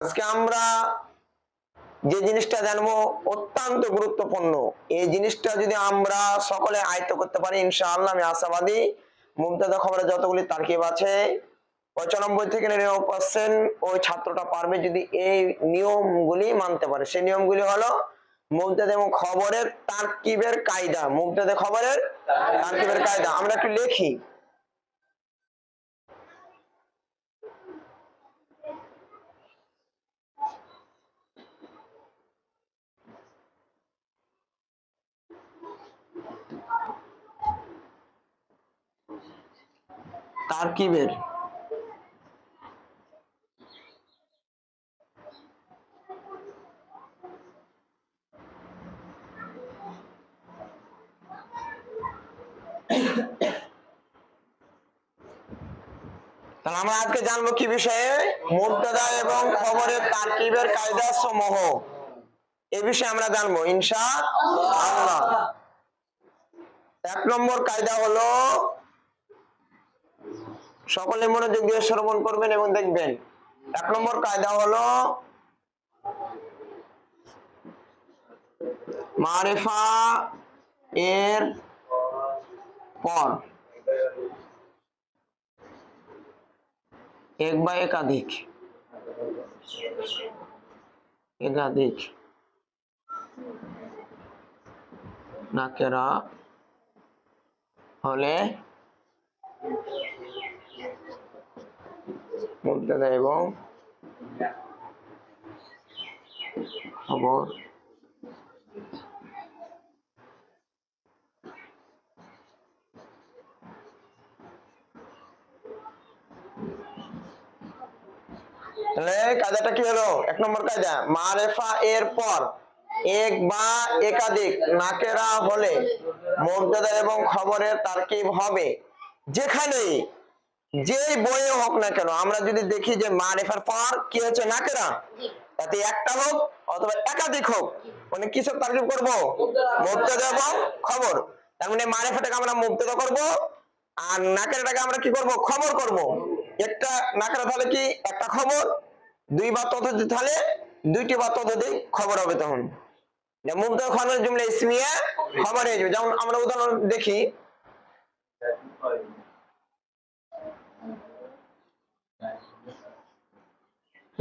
আজকে আমরা যে জিনিসটা জানব অত্যন্ত গুরুত্বপূর্ণ। এই জিনিসটা যদি আমরা সকলে আয়ত্ত করতে পারি, ইনশাআল্লাহ আমি আশাবাদী। মুমতাজা খবরে যতগুলি তারকিব আছে, পঁচানব্বই থেকে নিরানব্বই পার্সেন্ট ওই ছাত্রটা পারবে যদি এই নিয়মগুলি মানতে পারে। সেই নিয়মগুলি হলো মুমতাজ এবং খবরের তারকিবের কায়দা। মুমতাজে খবরের তারকিবের কায়দা। আমরা একটু লিখি। তারকিবের তাহলে আমরা আজকে জানব কি বিষয়ে? মুদ্দা এবং খবরের তারকিবের কায়দা সমূহ এ বিষয়ে আমরা জানব, ইনশা আল্লাহ। এক নম্বর কায়দা হলো সকলে মনোযোগ দিয়ে শ্রবণ করবেন এবং দেখবেন। এক নম্বর কায়দা হলো মারেফা এর পর। এক বা একাধিক। একাধিক। নাকেরা হলে মুদ্রা এবং খবর কায়দাটা কি হলো? এক নম্বর কায়দা, মারেফা এর পর এক বা একাধিক নাকেরা হলে মুদ্রা এবং খবরের তারকিব হবে যেখানে যেই বইয়ে হোক না কেন আমরা যদি দেখি যে মারেফার পর কি হচ্ছে নাকেরা তাতে একটা হোক অথবা একাধিক হোক মানে কিসব তারকিব করব? মুক্তাদা এবং খবর। তার মানে মারেফাটাকে আমরা মুক্তাদা করব আর নাকেরাটাকে আমরা কি করব? খবর করব। একটা নাকেরা তাহলে কি? একটা খবর দুই বা ততোধিক তাহলে দুইটি বা ততোধিক খবর হবে তখন। মুক্ত খবর জুমলে ইসমিয়া খবর হয়ে যাবে। যেমন আমরা উদাহরণ দেখি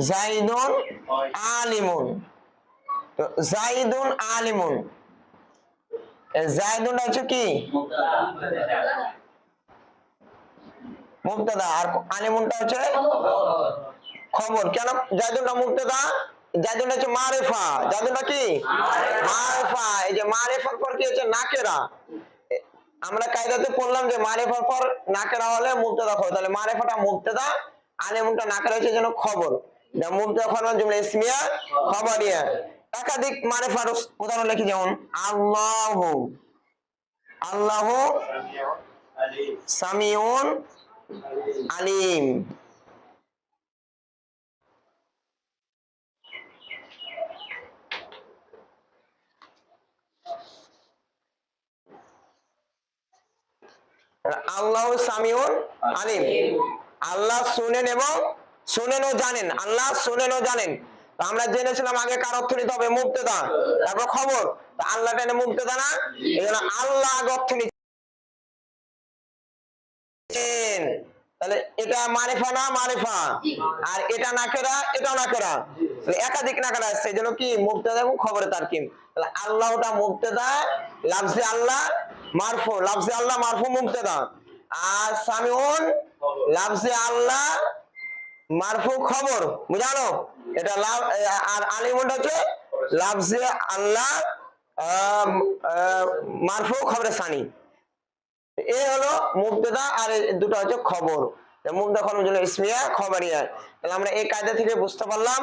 জাইদুন আলিমুন। তো জাইদুন আলিমুন। জাইদুন হচ্ছে কি? মুক্তদা। আর আলিমুনটা হচ্ছে খবর। কেন? জাইদুনটা মুক্তদা? জাইদুন হচ্ছে মারেফা। জাইদুনটা কি? মারেফা। এই যে মারেফার পর কি হচ্ছে? নাকেরা। আমরা কায়দাতে পড়লাম যে মারেফার পর নাকেরা হলে মুক্তদা খবর। তাহলে মারেফাটা মুক্তদা, আলিমুনটা নাকেরা হচ্ছে যেন খবর। যা মুক্তদা খবর জুমলা ইসমিয়া একাধিক উদাহরণ লিখি যেমন, আল্লাহ। আল্লাহ সামিউন আলিম। আল্লাহ সামিউন আলিম। আল্লাহ শুনেন এবং শুনেন ও জানেন, আল্লাহ শুনেন ও জানেন আমরা জেনেছিলাম আগে কার অর্থ হবে? মুক্তেদা তারপর খবর। আল্লাহ টেনে মুক্তেদা না? এই জন্য আল্লাহ আগে অর্থ তাহলে এটা মারেফা না মারেফা? আর এটা নাকেরা এটাও নাকেরা একাধিক নাকেরা এই জন্য কি? মুক্তেদা এবং খবরে তার কি তাহলে আল্লাহটা মুক্তেদা লাফজে আল্লাহ, মারফু। লাফজে আল্লাহ, মারফু মুক্তেদা আর সামিউন, লাফজে আল্লাহ মারফু খবর বুঝানো এটা লাভ আর আলিমুনটা হচ্ছে লাফজে আল্লাহ মারফু খবরে সানি। এ হলো মুক্তদা আর দুটো হচ্ছে খবর। মুক্তা খবর জন্য ইসমিয়া খবরিয়া তাহলে আমরা এই কায়দা থেকে বুঝতে পারলাম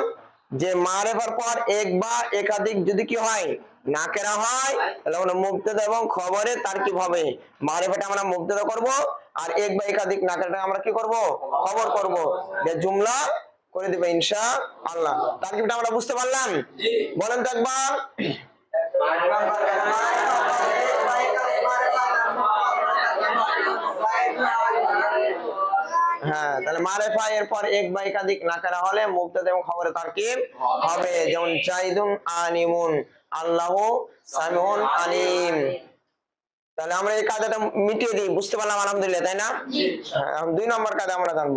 যে মারেফার পর এক বা একাধিক যদি কি হয় নাকেরা হয়, তাহলে আমরা এবং খবরে তার কি হবে? মারেফাটা আমরা মুক্তদা করব। আর এক বা একাধিক নাকেরাটা আমরা কি করব? খবর করব। যে জুমলা করে দিবে ইনশা আল্লাহ তারকিবটা আমরা বুঝতে পারলাম? বলেন তো একবার। হ্যাঁ তাহলে মারেফা এরপর এক বা একাধিক নাকারা হলে মুক্তাদা এবং খবরে তারকিব হবে। যেমন, জাইদুন আলিমুন আল্লাহ আলিম। তাহলে আমরা এই কাদাটা মিটিয়ে দিই বুঝতে পারলাম আলহামদুলিল্লাহ তাই না? হ্যাঁ, দুই নম্বর কাদা আমরা জানব।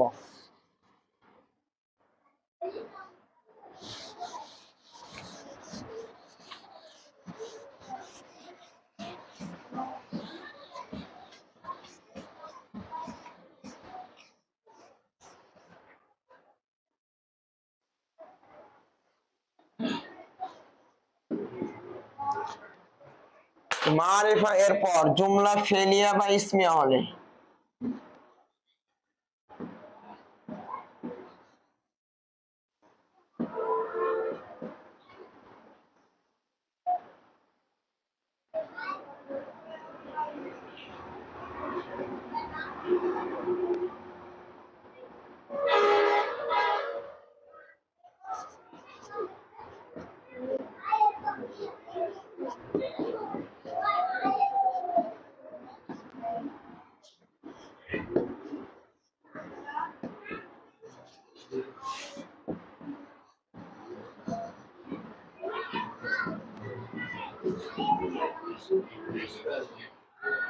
মারিফা এরপর জুমলা ফেলিয়া বা ইসমিয়া হলে।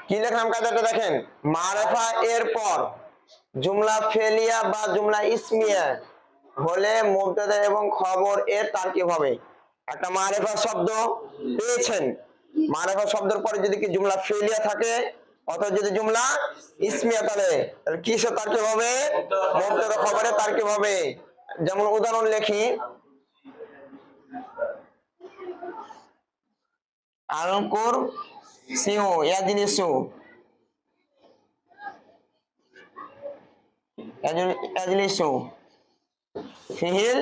কি লিখলাম কায়দাটা দেখেন? মারেফা এরপর। জুমলা ফেলিয়া বা জুমলা ইসমিয়া হলে মুবতাদা এবং খবর এর তারকিব হবে। একটা মারেফা শব্দ পেয়েছেন। মারেফা শব্দের পরে যদি কি জুমলা ফেলিয়া থাকে, অথবা যদি জুমলা ইসমিয়া তাহলে কিসের তারকিব হবে? মুবতাদা খবরে তারকিব হবে। যেমন উদাহরণ লেখি। আলকুর সিউ ইয়াজলিসু ইয়াজল- ইয়াজলিসু ফিহিল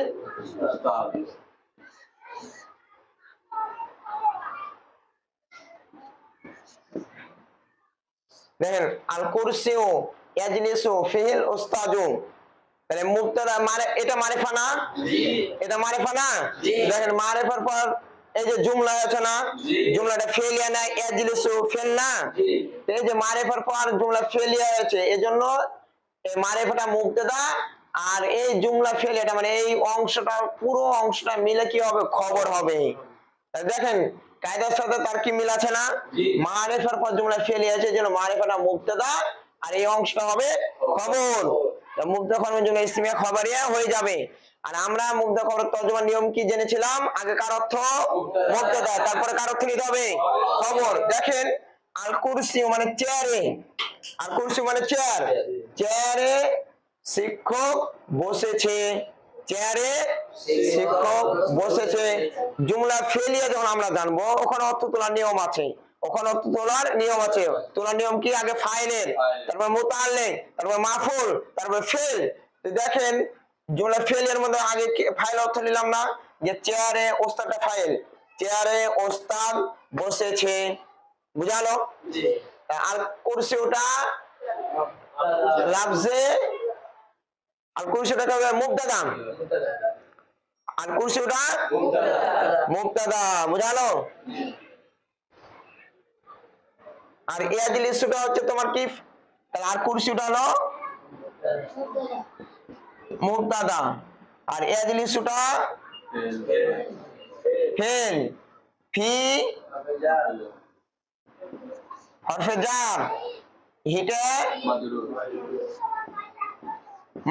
দেখেন আল কুরসিউ ইয়াজলিসু ফিহিল উস্তাজু তাহলে মুক্তাদা মানে এটা মারিফা না এটা মারিফা না দেখেন মারিফার পর এই যে জুমলা আছে না জুমলাটা ফেলিয়া না ইয়াজলিসু ফেল না। এই যে মারিফার পর জুমলা ফেলিয়া আছে এজন্য এই মারিফাটা আর এই জুমলা ফেলিয়াটা মানে এই অংশটা পুরো অংশটা মিলে কি হবে খবর হবে। দেখেন কায়দার সাথে তার কি মিল আছে না? মারেফার পর জুমলা ফেলে আছে যেন মারেফাটা মুক্তদা আর এই অংশটা হবে খবর। মুগ্ধ খবরের জন্য ইসমিয়া খবরিয়া হয়ে যাবে। আর আমরা মুগ্ধ খবর তর্জমার নিয়ম কি জেনেছিলাম? আগে কার অর্থ? মুক্তদা তারপরে কার অর্থ নিতে হবে? খবর। দেখেন, আল কুরসি মানে চেয়ারে। আল কুরসি মানে চেয়ার। চেয়ারে শিক্ষক বসেছে। চেয়ারে শিক্ষক বসেছে। জুমলা ফেলিয়া যখন আমরা জানব, ওখানে অর্থ তোলার নিয়ম আছে। ওখানে অর্থ তোলার নিয়ম আছে। তোলার নিয়ম কি? আগে ফাইলের। তারপর মোতালে তারপর মাফুল, তারপর ফেল। দেখেন জুমলা ফেলের মধ্যে আগে ফাইল অর্থ নিলাম না যে চেয়ারে ওস্তাদটা ফাইল চেয়ারে ওস্তাদ বসেছে বুঝালো? আর কুরসি ওটা লাফজে আর কুরসিটাকে হবে মুক্তাদা আর কুরসিটা মুক্তাদা বুঝালো? আর ইয়াজলিসুটা হচ্ছে তোমার কি? তাহলে আর কুরসিটা হলো মুক্তাদা আর ইয়াজলিসুটা ফেল ফি হরফে জার হিটে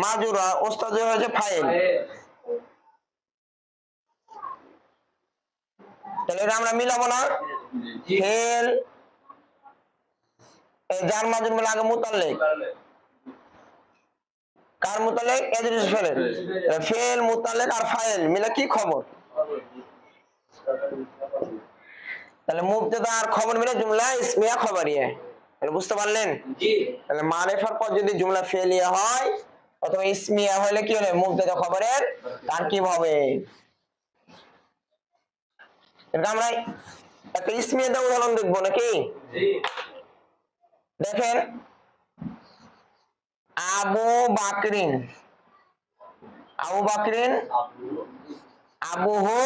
মাজুরা ওস্তাদ হয়েছে ফাইল। তাহলে এটা আমরা মিলাবো না। ফেল এই জার মাজুর মিলে আগে মুতাল্লিক। কার মুতাল্লিক এজরিস ফেলের ফেল মুতাল্লিক আর ফাইল মিলে কি খবর? তাহলে মুবতাদা আর খবর মিলে জুমলা ইসমিয়া খবরিয়া তাহলে বুঝতে পারলেন? তাহলে মারেফার পর যদি জুমলা ফেলিয়া হয় অথবা ইসমিয়া হলে কি হবে? মুবতাদা খবরের তার কি হবে। এটা আমরা একটা ইসমিয়াতে উদাহরণ দেখব নাকি? দেখেন আবু বাকরিন। আবু বাকরিন? আবুহু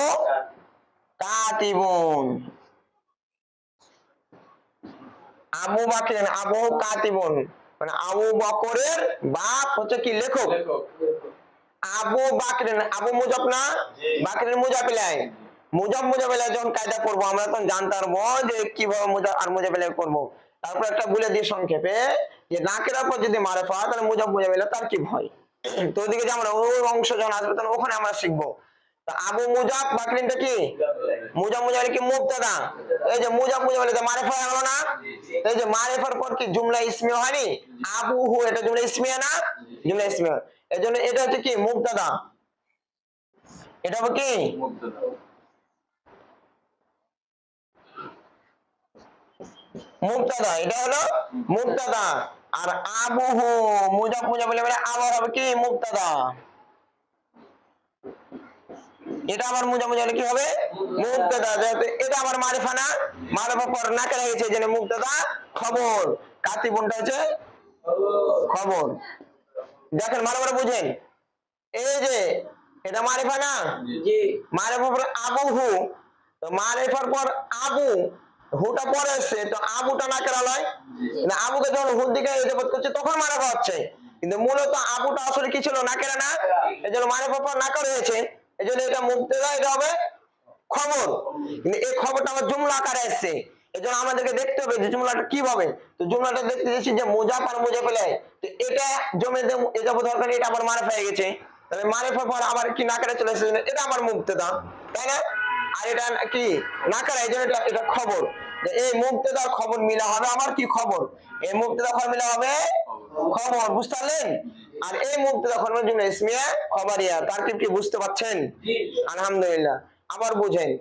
কাতিবুন। আবু বাকরিন আবুহু কাতিবুন। মানে আবু বকরের বাপ হচ্ছে কি? লেখক। আবু বাকরিন, আবু মুজাফ না? বাকরের মুজাফিলাই। মুজাফ মুজাফিলাই যখন কায়দা করব, আমরা তখন জানতে পারব যে কীভাবে মুজাফ আর মুজাফিলাই করব। তারপর একটা বলে দিই সংক্ষেপে যে নাকের পর যদি মারে পাওয়া তাহলে মুজাব মুজাফ মুজাফিলাই তার কি ভয়? তো ওদিকে যে আমরা ওই অংশ যখন আসবে, তখন ওখানে আমরা শিখব। আবু মুজাফ বাকরিনটা কি? মুজাফ মুজাফিল কি মুক্তাদা এই যে মুজাফ মুজাফিল মারেফা হলো না? এই যে মারেফার পর কি জুমলা ইসমিয়া হয়নি? আবু হু, এটা জুমলা ইসমিয়া না? জুমলা ইসমিয়া। এই জন্য এটা হচ্ছে কি? মুক্তাদা এটা হবে কি? মুক্তাদা এটা হলো মুক্তাদা আর মুজাফ মানে আবার হবে কি? মুক্তাদা এটা আমার মুজা মুজা কি হবে? মুক্তাদা এটা আমার মারিফা না মারিফা পর না কেন গেছে এই জন্য খবর। কাতি বোনটা হচ্ছে খবর। দেখেন ভালো করে বুঝেন। এই যে এটা মারিফা না মারিফার পর আবু হু তো মারিফার পর আবু। হুটা পরে এসছে, তো আবুটা না কেন লয় না আবুকে যখন হুর দিকে ইজাবত করছে, তখন মারা হচ্ছে কিন্তু মূলত আবুটা আসলে কি ছিল, না কেন না, এই জন্য মারিফা পর না করে হয়েছে এই জন্য এটা মুক্তেদা এটা হবে খবর। কিন্তু এই খবরটা আমার জুমলা আকারে এসছে। এই জন্য আমাদেরকে দেখতে হবে যে জুমলাটা কীভাবে তো জুমলাটা দেখতে যাচ্ছি যে মোজাফ আর মোজা পেলে, তো এটা জমে এটা দরকার এটা আবার মারে পেয়ে গেছে। তাহলে মারে পর আবার কি না করে চলে এসেছে, এটা আমার মুক্তেদা তাই না? আর এটা কি? না করে এই এটা- খবর। এই মুক্তেদার খবর মিলা হবে, আমার কি খবর? এই মুক্তেদা খবর মিলা হবে খবর বুঝতে পারলেন আর এই মুক্তেদা জন্য ইসমিয়া খবরিয়া। তার কি বুঝতে পারছেন? আলহামদুলিল্লাহ। আবার বুঝেন।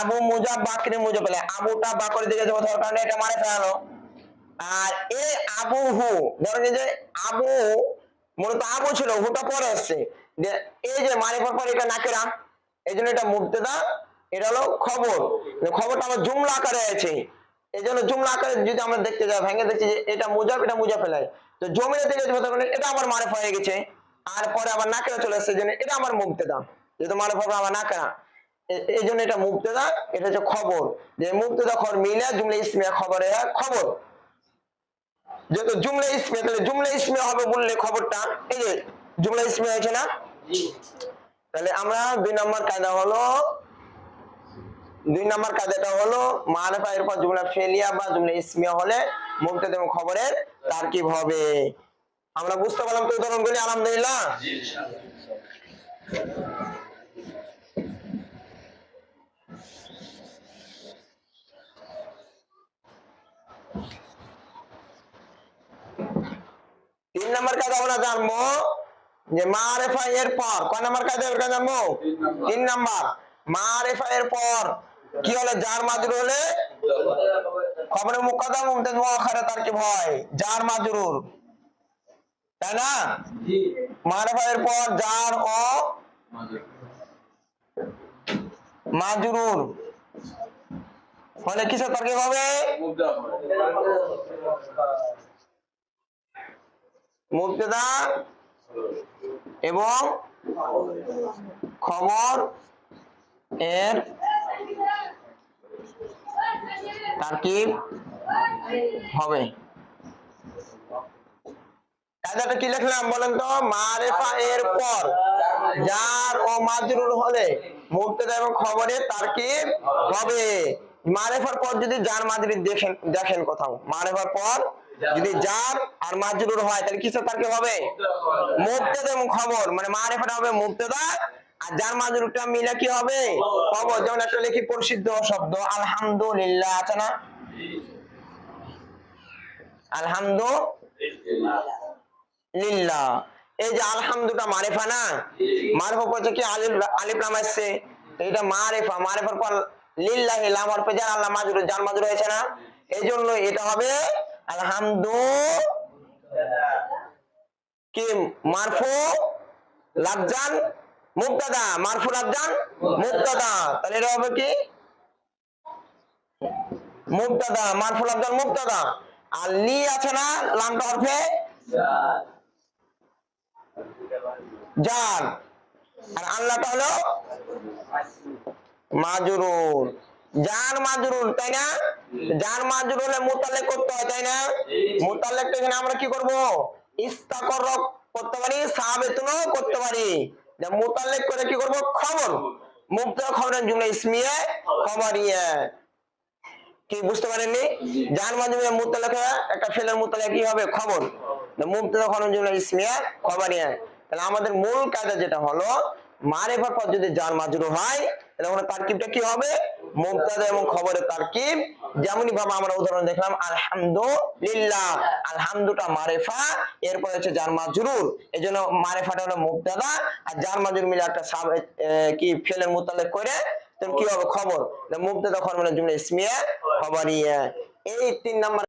আবু মুজা বাকরে মুজা আবুটা বাকরে দিকে কারণে এটা মারে ফেলালো। আর এই আবু হু, ধরেন যে আবু, মূলত আবু ছিল, হুটা পরে আসছে। এই যে মারিফার পর এটা নাকেরা এই জন্য এটা মুক্তেদা এটা হলো খবর। খবরটা আমার জুমলা আকারে আছে। এই জন্য জুমলা আকারে যদি আমরা দেখতে যাই ভেঙে দেখছি যে এটা মুজাব এটা মুজা ফেলায়। তো জমিনে থেকে এটা আমার মারেফা হয়ে গেছে। আর পরে আবার নাকেরা চলে আসছে জন্য এটা আমার মুক্তেদা যেহেতু মারেফা আমার নাকেরা এই জন্য এটা মুক্তেদা এটা হচ্ছে খবর। যে মুক্তেদা খবর মিলে জুমলা ইসমিয়া খবরে খবর। যেহেতু জুমলা ইসমে তাহলে জুমলা ইসমে হবে বললে খবরটা এই যে জুমলা ইসমে হয়েছে না? তাহলে আমরা দুই নম্বর কায়দা হলো দুই নম্বর কায়দাটা হলো মারেফা এরপর জুমলা ফেলিয়া বা জুমলা ইসমিয়া হলে মুক্তাদ এবং খবরের তারকিব হবে। আমরা বুঝতে পারলাম তো উদাহরণগুলি আলহামদুলিল্লাহ? তিন নম্বর কায়দা আমরা জানব যে মারেফা এর পর কয় নম্বর এর কায়দা জানব? তিন নম্বর। মারেফা এর পর কি হলে? যার মাজরুর হলে খবরের মুকদ্দম, মুমতাজ মুআখারে তার কি ভয়? যার মাজরুর। তাই না? মারেফা এর পর যার ও মাজরুর। হলে কিসের তার হবে? মুক্তেদা এবং খবর এর তারকিব হবে? কায়দাটা কি লিখলাম বলেন তো? মারেফা এর পর। যার ও মাজরুর হলে মুক্তেদা এবং খবরের তারকিব হবে? মারেফার পর যদি যার মাজরি দেখেন দেখেন কোথাও। মারেফার পর যদি যার আর মাজরুর হয়, তাহলে কিসের তারকিব হবে? মুক্তেদা এবং খবর। মানে মারেফাটা হবে মুক্তেদা যার মাজরুরটা মিলে কি হবে? খবর যেমন একটা লিখি প্রসিদ্ধ শব্দ, আলহামদুলিল্লাহ, আছে না? আলহামদুলিল্লাহ। লিল্লাহ এই যে আলহামদুটা মারেফা না? মারেফা পড়ছে কি? আলিফ লাম আসছে এটা মারেফা। মারেফার পর লিল্লাহ লাম আর যার আল্লাহ মাজরুর জান মাজরুর হয়েছে না? এই জন্য এটা হবে আলহামদু কি? মারফু লাফজান মুক্তাদা মারফু লাফজান মুক্তাদা। তাহলে এটা হবে কি? মুক্তাদা মারফু লাফজান মুক্তাদা। আর লি আছে না, লামটা হরফে জান আর আল্লাহটা হলো? মাজরুর জান মাজরুর তাই না? যার মাজরুর হলে মুতাল্লিক করতে হয়, তাই না? মুতাল্লিকটা এখানে আমরা কি করব? ইস্তাকরক করতে পারি সাহাবেতুনও করতে পারি। যে মুতাল্লিক করে কি করব? খবর। খবরের জুমলা ইসমিয়ে খবরিয়া কি বুঝতে পারেননি? যার মাধ্যমে মুতালাকা একটা ফেলের মুতালা কি হবে? খবর। মুবতাদা খবরের জুমলা ইসমিয়া খবরিয়া তাহলে আমাদের মূল কাজে যেটা হলো মারে পর যদি যার মাজরু হয় তাহলে ওখানে তারকিবটা কি হবে? মুবতাদা এবং খবরের তারকিব। যেমনই ভাবে আমরা উদাহরণ দেখলাম, আলহামদুলিল্লাহ। আলহামদুটা মারেফা, এরপর হচ্ছে যার মাজরুর। এই জন্য মারেফাটা হলো মুক্তাদা আর যার মাজরুর মিলে একটা কি ফেলের মোতালেক করে কি হবে? খবর। মুক্তাদা খবর মানে জুমলা ইসমিয়া, খবরিয়া। এই তিন নাম্বার